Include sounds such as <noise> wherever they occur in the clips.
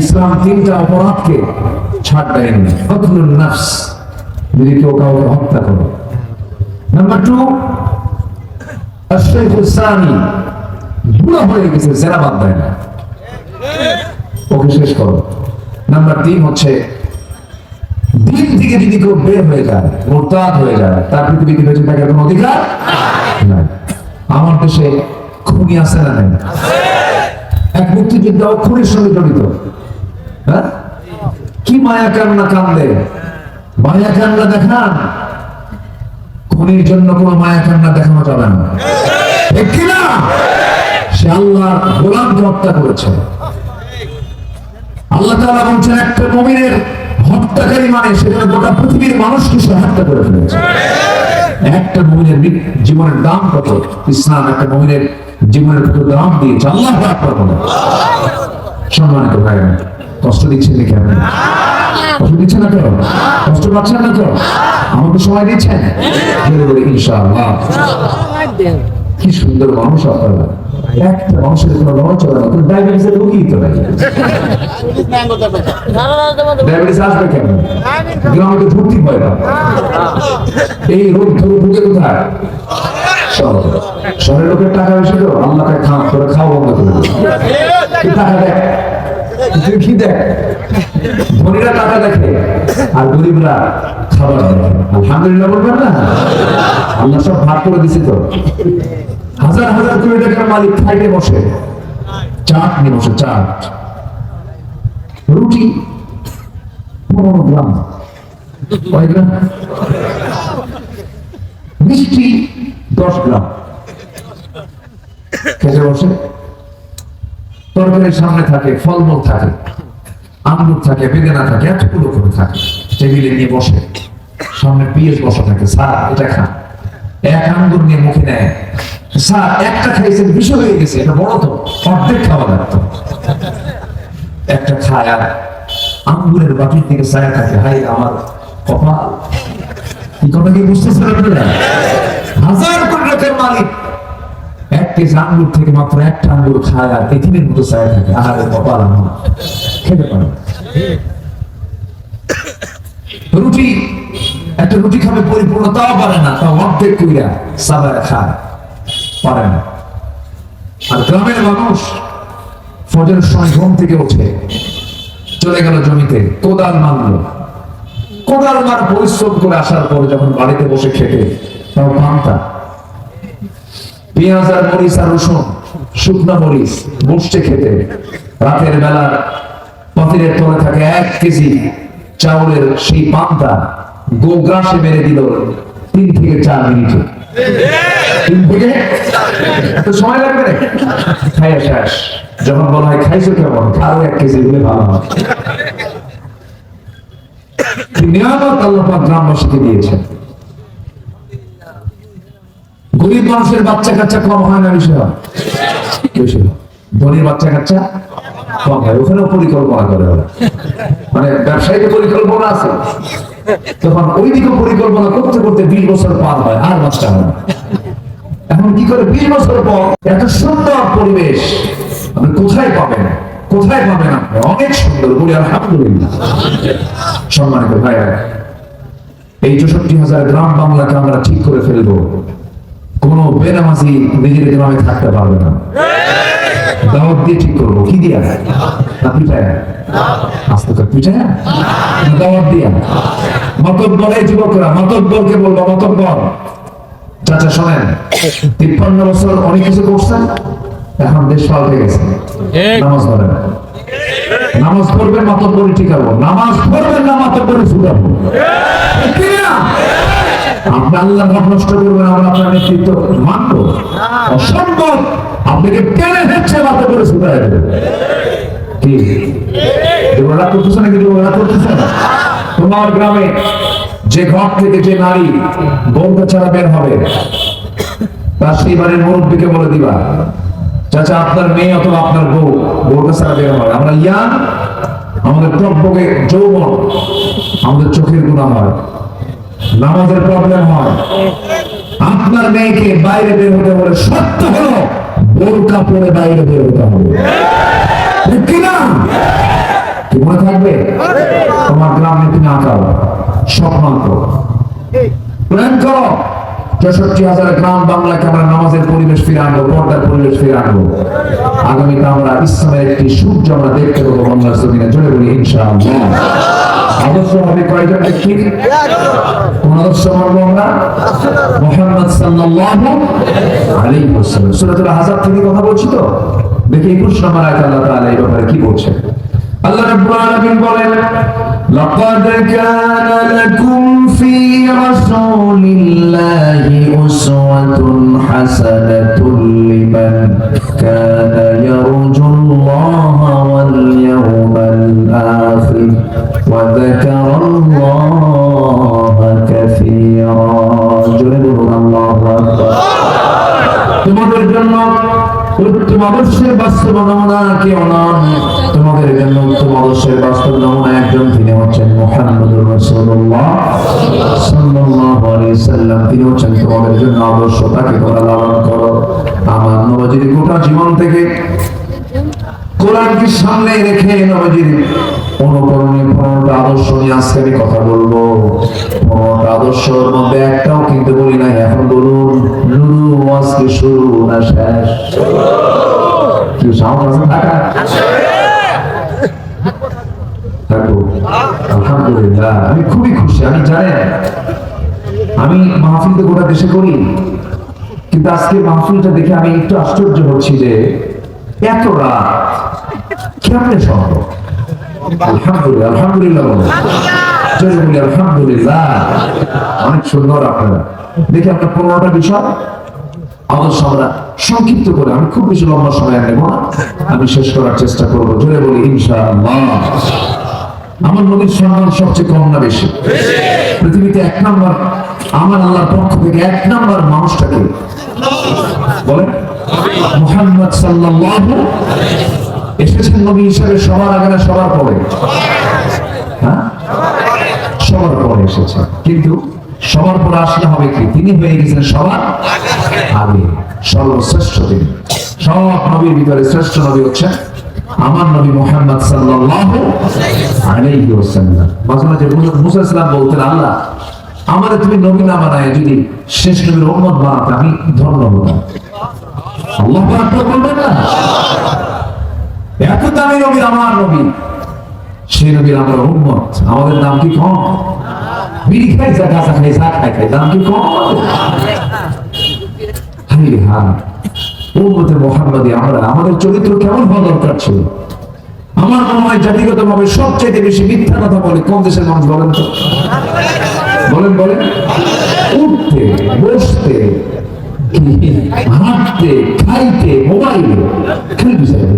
ইসলাম তিনটা অপরাধকে ছাড় দেয়নি কতলুল নাফস, যদি কেউ কাউকে হত্যা করে। নাম্বার টু আশরাফুল সানি বুড়া হয়ে গেছে জেরা বাদ দেয় না। ওকে শেষ করো। নাম্বার তিন হচ্ছে, দিন থেকে যদি কেউ বের হয়ে যায়, মোরতাদ হয়ে যায়, তার পৃথিবীতে বেঁচে থাকার কোনো অধিকার নাই। আমার দেশে খুনি আছে না নাই? এক মুক্তিযোদ্ধা খুনির সঙ্গে জড়িত। হ্যাঁ? কি মায়া কান্না কান্দে? মায়া কান্না দেখান খুনির জন্য কোনো মায়া কান্না দেখানো যাবে না। ঠিক কিনা সে গোলামকে হত্যা করেছে। আল্লাহ বলছেন, একটা মুমিনের হত্যাকারী মানে সেখানে গোটা পৃথিবীর মানুষকে সে হত্যা করে ফেলেছে। একটা মুমিনের জীবনের দাম কত? ইসলাম একটা মুমিনের জীবনের দাম দিয়েছে আল্লাহ সম্মানিত ভাই কষ্ট দিচ্ছেন নাকি আপনি? কষ্ট দিচ্ছেন না কেন? কষ্ট পাচ্ছেন না আমাকে সময় দিচ্ছেন। ইনশাআল্লাহ। কি সুন্দর মানুষ আপনারা। একটা মানুষের কোনো না ডায়াবেটিসের রোগী তো ডায়াবেটিস আসবে কেন? গ্রামে ভর্তি হয় না। এই রোগ ধরে ঢুকে কোথায়? শহরে শহরের লোকের টাকা বেশি তো, আল্লাহকে খা করে খাওয়া বন্ধ করে। টাকা দেখ কি দেখ। ধনীরা টাকা দেখে, আর গরিবরা খাবার দেখে। আলহামদুলিল্লাহ বলবেন না? আল্লাহ সব ভাগ করে দিছে তো। হাজার হাজার কোটি টাকার মালিক খাইতে বসে। চাট নিয়ে বসে, চাট। রুটি, পনেরো গ্রাম? মিষ্টি দশ গ্রাম। খেতে বসে তরকারির সামনে থাকে, ফলমূল থাকে আঙ্গুর থাকে, বেদেনা থাকে, এতগুলো করে থাকে। টেবিলে নিয়ে বসে, সামনে পিএস বসা থাকে, স্যার, এটা খান। এক আঙ্গুর নিয়ে মুখে নেয়, স্যার, একটা খাইছেন হয়ে গেছে, এটা বড় তো, অর্ধেক খাওয়া লাগতো। একটা খায় আর আঙ্গুরের বাটির দিকে ছায়া থাকে হাই আমার কপাল। কি কথা কি বুঝতেছেন আপনারা? হাজার কোটি টাকার মালিক। এক কেজি আঙ্গুর থেকে মাত্র একটা আঙ্গুর খায় আর পৃথিবীর মতো ছায়া থাকে। আহারে, কপাল খেতে পারে। রুটি একটা রুটি খাবে পরিপূর্ণ তাও পারে না, তাও অর্ধেক কইরা সাবায় খায়। পারে না। আর গ্রামের মানুষ ফজরের সময় ঘুম থেকে উঠে চলে গেল জমিতে, কোদাল মারলো। কোদাল মার পরিশ্রম করে আসার পর যখন বাড়িতে বসে খেতে তাও পান্তা। পেঁয়াজ আর মরিচ আর রসুন, শুকনো মরিচ বসছে খেতে। রাতের বেলা পাতিলের তলে থাকে এক কেজি চাউলের সেই পান্তা, গোগ্রাসে মেরে দিল তিন থেকে চার মিনিটে। তিন থেকে? এত সময় লাগবে না খাইয়া শেষ। যখন বলা হয় খাইছো কেমন? আরও এক কেজি দিলে ভালো হয়। নিয়ামত আল্লাহ গ্রামবাসীকে দিয়েছেন। গরিব মানুষের বাচ্চা কাচ্চা কম হয় না বেশি হয়? ধনীর বাচ্চা কাচ্চা কম হয়। ওখানেও পরিকল্পনা করে মানে ব্যবসায়িক পরিকল্পনা আছে। তখন ওই দিকে পরিকল্পনা করতে করতে বিশ বছর পার হয়, আর বাচ্চা হয় এখন কি করে? বিশ বছর পর এত সুন্দর পরিবেশ, আপনি কোথায় পাবেন? কোথায় পাবেন আপনি? অনেক সুন্দর বলি, আলহামদুলিল্লাহ। সম্মানিত ভাইয়া এই চৌষট্টি হাজার গ্রাম বাংলাকে আমরা ঠিক করে ফেলব। কোন বেনামাজি নিজের গ্রামে থাকতে পারবে না। দাওয়াত দিয়ে ঠিক করব। কি দিয়া? না পিঠায় আস্তে করে পিঠায় না? দাওয়াত দিয়া। মতব্বর এই যুবকরা মতব্বরকে বলব মতব্বর। চাচা শোনেন তিপ্পান্ন বছর অনেক কিছু করছেন এখন দেশ পাল্টে গেছে। নামাজ পড়েন। নামাজ পড়বেন মাতব্বরি ঠিকাবো নামাজ পড়বেন না মাতব্বরি ফুটাবো ঠিক না? আপনি আল্লাহ নষ্ট করবেন আমরা আপনার নেতৃত্ব মানবো। অসম্ভব। আপনাকে টেনে হেঁচে মাথা করে শুকায় দেবে। কি? করতেছে নাকি করতেছে? তোমার গ্রামে যে ঘর থেকে যে নারী বন্ধ ছাড়া বের হবে তার সেই বাড়ির মুরব্বীকে বলে দিবা চাচা আপনার মেয়ে অথবা আপনার বউ বউটা ছাড়া বের হবে আমরা ইয়াং আমাদের টকবকে যৌবন আমাদের চোখের গুণা হয়। নামাজের প্রবলেম হয়। আপনার মেয়েকে বাইরে বের হতে বলে সত্য হলো বোরকা পরে বাইরে বের হতে হবে। ঠিক কিনা? মনে থাকবে? তোমার গ্রামে তুমি আঁকাও। স্বপ্ন আঁকো। প্ল্যান করো। চৌষট্টি হাজার গ্রাম বাংলাকে আমরা নামাজের পরিবেশ ফিরে আনব, পর্দার পরিবেশ ফিরে আনব। আগামীতে আমরা ইসলামের একটি সূর্য আমরা দেখতে পাবো বাংলার জমিনে, জোরে বলি, ইনশাআল্লাহ। আল্লাহ কি বলছেন? বলেন في رسول الله أسوة حسنة لمن كان يرجو الله واليوم الآخر وذكر الله كثيرا جل الله أكبر তোমাদের জন্য উত্তম আদর্শের বাস্তব নমুনা কেউ নন তোমাদের জন্য উত্তম আদর্শের বাস্তব নমুনা একজন, তিনি হচ্ছেন মোহাম্মদুর রাসূলুল্লাহ সাল্লাল্লাহু আলাইহি সাল্লাম। তিনি হচ্ছেন তোমাদের জন্য আদর্শ, তাকে তোমরা লালন করো। আমার নবজির গোটা জীবন থেকে কোরআনকে সামনে রেখে নবজির আদর্শ নিয়ে আজকে আমি কথা বলব। পনেরোটা আদর্শের মধ্যে একটাও কিন্তু বলি নাই, এখন বলুন, নুরু, আজকে শুরু না শেষ? সাউন্ড আছে আলহামদুলিল্লাহ, আমি খুবই খুশি, আমি জানেন আমি মাহফিল তো গোটা দেশে করি, কিন্তু আজকে মাহফিলটা দেখে আমি একটু আশ্চর্য হচ্ছি যে এত রাত কেমনে সম্ভব? আলহামদুলিল্লাহ আলহামদুলিল্লাহ আলহামদুলিল্লাহ। অনেক সুন্দর আপনারা। দেখি আপনার পনেরোটা বিষয়। আদর্শ আমরা সংক্ষিপ্ত করে, আমি খুব বেশি লম্বা সময় নেব আমি শেষ করার চেষ্টা করব। জোরে বলি, ইনশাআল্লাহ। আমার নবীর সম্মান সবচেয়ে কম না বেশি? পৃথিবীতে এক নম্বর, আমার আল্লাহর পক্ষ থেকে এক নম্বর মানুষটাকে বলেন। মুহাম্মদ সাল্লাল্লাহু এসেছেন নবী হিসাবে, সবার আগে না সবার পরে? হ্যাঁ? সবার পরে এসেছে। কিন্তু সবার পরে আসলে হবে কি? তিনি হয়ে গেছেন সবার আগে। সর্বশ্রেষ্ঠ তিনি। সব নবীর ভিতরে শ্রেষ্ঠ নবী হচ্ছেন আমার নবী মোহাম্মদ সাল্লাল্লাহু আলাইহি ওয়াসাল্লাম। মাঝে মাঝে মুসা- বলতেন, আল্লাহ, আমাদের তুমি নবী না বানায় যদি শেষ নবীর উম্মত বানাতে আমি ধন্য হতাম আল্লাহ বলবেন না। এত দামি নবী আমার নবী, সেই নবীর আমরা উম্মত, আমাদের নাম কি কম? বিড়ি খাই, যা গাছা খাই খাই খাই দাম কি কম? উম্মতে মোহাম্মদী আমরা আমাদের চরিত্র কেমন হওয়া দরকার ছিল? আমার মনে হয় জাতিগত ভাবে সবচেয়ে বেশি মিথ্যা কথা বলে কোন দেশের মানুষ বলেন তো? বলেন বলেন। উঠতে, বসতে হাঁটতে, খাইতে, মোবাইলে।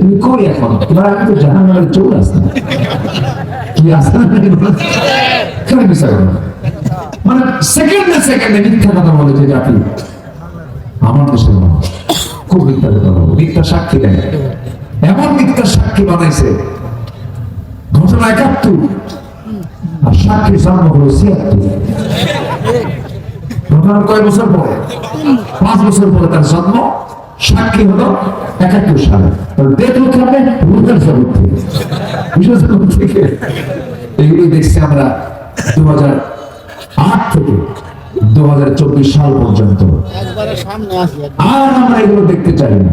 তুমি কই এখন? তোমার আগে তো জাহান নামের চোর আসতে কি আসতে মানে সেকেন্ডে সেকেন্ডে মিথ্যা কথা বলে যে জাতি আমার দেশের মানুষ। মিথ্যা সাক্ষী দেয়। এমন মিথ্যা সাক্ষী বানাইছে। ঘটনা একাত্তর। আর সাক্ষী জন্ম হলো ছিয়াত্তর। ঘটনার কয় বছর পরে? পাঁচ বছর পরে তার জন্ম। সাক্ষী হলো একাত্তর সালে। জগৎ থেকে। বিশেষ জগৎ থেকে। এগুলো দেখছি আমরা দু হাজার আট থেকে দু হাজার চব্বিশ সাল পর্যন্ত। একবারে সামনে আসি আর আমরা এগুলো দেখতে চাই না।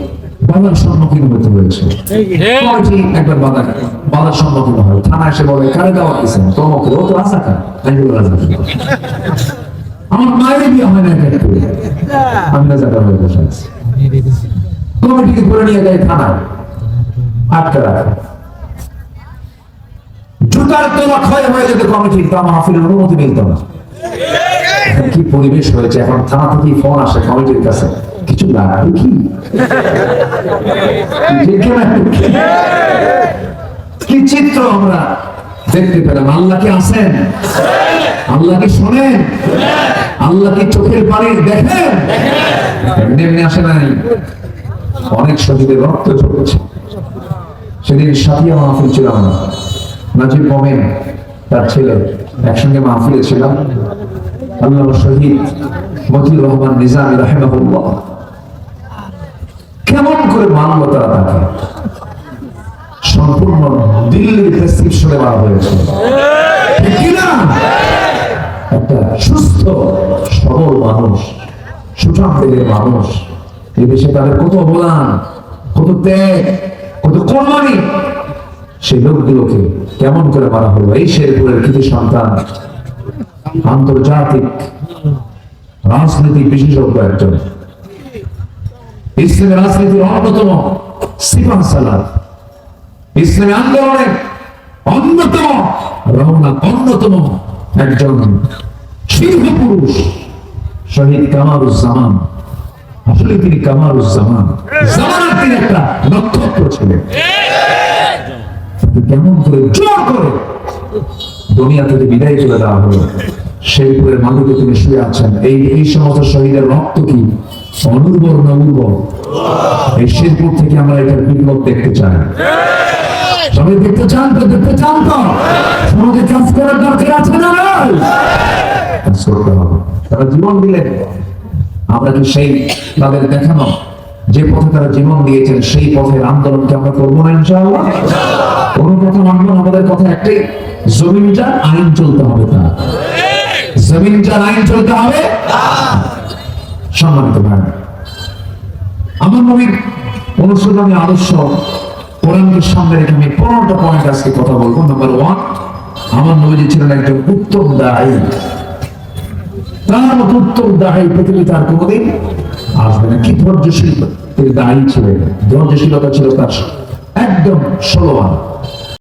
বাধার সম্মুখীন হতে হয়েছে? কয়টি একবার বাধা বাধার সম্মুখীন হয়? থানা এসে বলে কারে দেওয়া দিয়েছেন তোমাকে। ও তো রাজা আমি বলি রাজা আমার মায়ের বিয়ে হয় না আমি হয়ে বসে আছি। কমিটিকে নিয়ে যায় থানায়। আটকে রাখে। জুতার তোলা ক্ষয় হয়ে যেত কমিটির তা মাহফিলের অনুমতি মিলত না। কি পরিবেশ হয়েছে? এখন থানা থেকে ফোন আসে কমিটির কাছে। কিছু লাগবে <laughs> কি কি চিত্র আমরা? দেখতে পেলাম। আল্লাহ কি আছেন? আল্লাহ কি শোনেন? আল্লাহ কি চোখের পানি দেখেন? এমনি আসে নাই। অনেক শহীদের রক্ত ঝরেছে। সেদিন সাথিয়া মাহফিল ছিলাম না নাজিব মোমেন তার ছেলে একসঙ্গে মাহফিলে ছিলাম। আল্লাহ শহীদ মতিউর রহমান নিজামী রাহেমাহুল্লাহ। করে মানব তারা তাকে সম্পূর্ণ দিল্লির প্রেসক্রিপশনে মারা হয়েছে। একটা সুস্থ, সবল মানুষ, সুঠাম দেহের মানুষ। তাদের কত অবদান, কত ত্যাগ, কত কোরবানি সেই লোকগুলোকে কেমন করে মারা হলো? এই শেরপুরের সন্তান, আন্তর্জাতিক রাজনীতি বিশেষজ্ঞ একজন। ইসলামের রাজনীতির অন্যতম সিফাহ সালাদ। ইসলামী আন্দোলনের অন্যতম, রমনা অন্যতম একজন শীর্ষ পুরুষ, শহীদ কামারুজ্জামান। আসলে তিনি কামারুজ্জামান। জামানের তিনি একটা নক্ষত্র ছিলেন। কেমন করে জোর করে দুনিয়া থেকে বিদায় করে দেওয়া হলো শেরপুরের মাটিতে তিনি শুয়ে আছেন। এই এই সমস্ত শহীদের রক্ত কি না উর্বর থেকে আমরা বিপ্লব দেখতে চাই। সবাই দেখতে চান তো দেখতে চান তো? সমাজে কাজ করার দরকার আছে না কাজ করতে হবে। তারা জীবন দিলেন আমরা কি সেই তাদের দেখানো যে পথে তারা জীবন দিয়েছেন সেই পথের আন্দোলনকে আমরা করব না ইনশাআল্লাহ? কোন কথা মানবো না, আমাদের কথা একটাই জমিনটা আইন চলতে হবে তা জমিনটা আইন চলতে হবে আমার নবীর অনুসরণী আদর্শ কোরআনকে সামনে রেখে আমি পনেরোটা পয়েন্ট আজকে কথা বলব। নাম্বার ওয়ান আমার নবীজি ছিলেন একজন উত্তম দায়ী। তার মতো উত্তম দায়ী পৃথিবী তার কোনোদিন আসবে না। কি ধৈর্যশীল দায়ী ছিলেন? ধৈর্যশীলতা ছিল তার একদম ষোলোয়ান